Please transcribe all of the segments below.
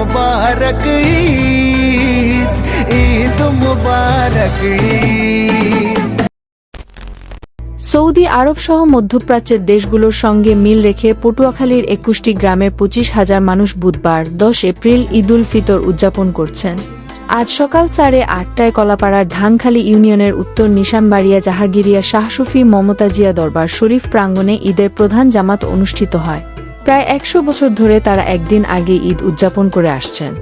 मुबारक ईद ईद मुबारक সৌদি আরব সহ মধ্যপ্রাচ্যের দেশগুলোর সঙ্গে মিল রেখে পটুয়াখালীর একুশটি গ্রামের পঁচিশ হাজার মানুষ বুধবার, দশ এপ্রিল ঈদুল ফিতর উদযাপন করছেন। আজ সকাল সাড়ে আটটায় কলাপাড়ার ধানখালী ইউনিয়নের উত্তর নিশামবাড়িয়া জাহাগিরিয়া শাহসুফি মমতাজিয়া দরবার শরীফ প্রাঙ্গণে ঈদের প্রধান জামাত অনুষ্ঠিত হয়। প্রায় একশো বছর ধরে তারা একদিন আগে ঈদ উদযাপন করে আসছেন।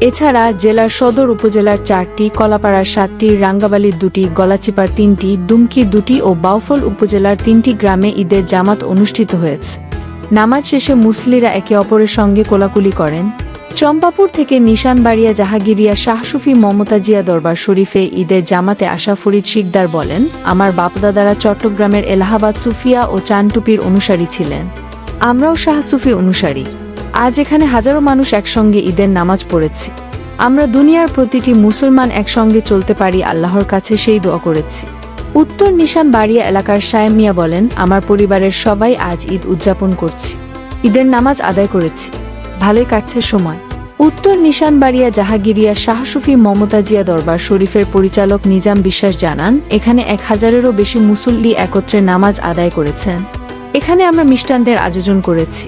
এছাড়া জেলার সদর উপজেলার চারটি, কলাপাড়ার সাতটি, রাঙ্গাবালির দুটি, গলাচিপার তিনটি, দুমকি দুটি ও বাউফল উপজেলার তিনটি গ্রামে ঈদের জামাত অনুষ্ঠিত হয়েছে। নামাজ শেষে মুসলিরা একে অপরের সঙ্গে কোলাকুলি করেন। চম্পাপুর থেকে নিশানবাড়িয়া জাহাগিরিয়া শাহসুফি মমতাজিয়া দরবার শরীফে ঈদের জামাতে আসা ফরিদ শিকদার বলেন, আমার বাপদাদারা চট্টগ্রামের এলাহাবাদ সুফিয়া ও চানটুপির অনুসারী ছিলেন। আমরাও শাহসুফির অনুসারী। আজ এখানে হাজারো মানুষ একসঙ্গে ঈদের নামাজ পড়েছি। আমরা দুনিয়ার প্রতিটি মুসলমান একসঙ্গে চলতে পারি আল্লাহর কাছে সেই দোয়া করেছি। উত্তর নিশান বাড়িয়া এলাকার সায়েম মিয়া বলেন, আমার পরিবারের সবাই আজ ঈদ উদযাপন করছি। ঈদের নামাজ আদায় করেছি। ভালোই কাটছে সময়। উত্তর নিশান বাড়িয়া জাহাগিরিয়া শাহসুফি মমতাজিয়া দরবার শরীফের পরিচালক নিজাম বিশ্বাস জানান, এখানে এক হাজারেরও বেশি মুসল্লি একত্রে নামাজ আদায় করেছেন। এখানে আমরা মিষ্টান্নের আয়োজন করেছি।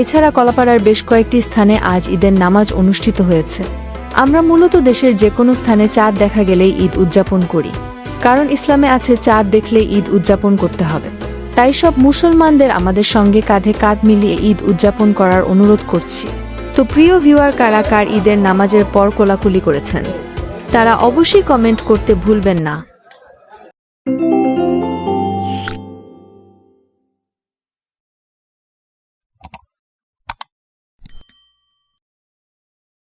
এছাড়া কলাপাড়ার বেশ কয়েকটি স্থানে আজ ঈদের নামাজ অনুষ্ঠিত হয়েছে। আমরা মূলত দেশের যে কোনো স্থানে চাঁদ দেখা গেলেই ঈদ উদযাপন করি। কারণ ইসলামে আছে চাঁদ দেখলে ঈদ উদযাপন করতে হবে। তাই সব মুসলমানদের আমাদের সঙ্গে কাঁধে কাঁধ মিলিয়ে ঈদ উদযাপন করার অনুরোধ করছি। তো প্রিয় ভিউয়ার কারা কার ঈদের নামাজের পর কোলাকুলি করেছেন, তারা অবশ্যই কমেন্ট করতে ভুলবেন না।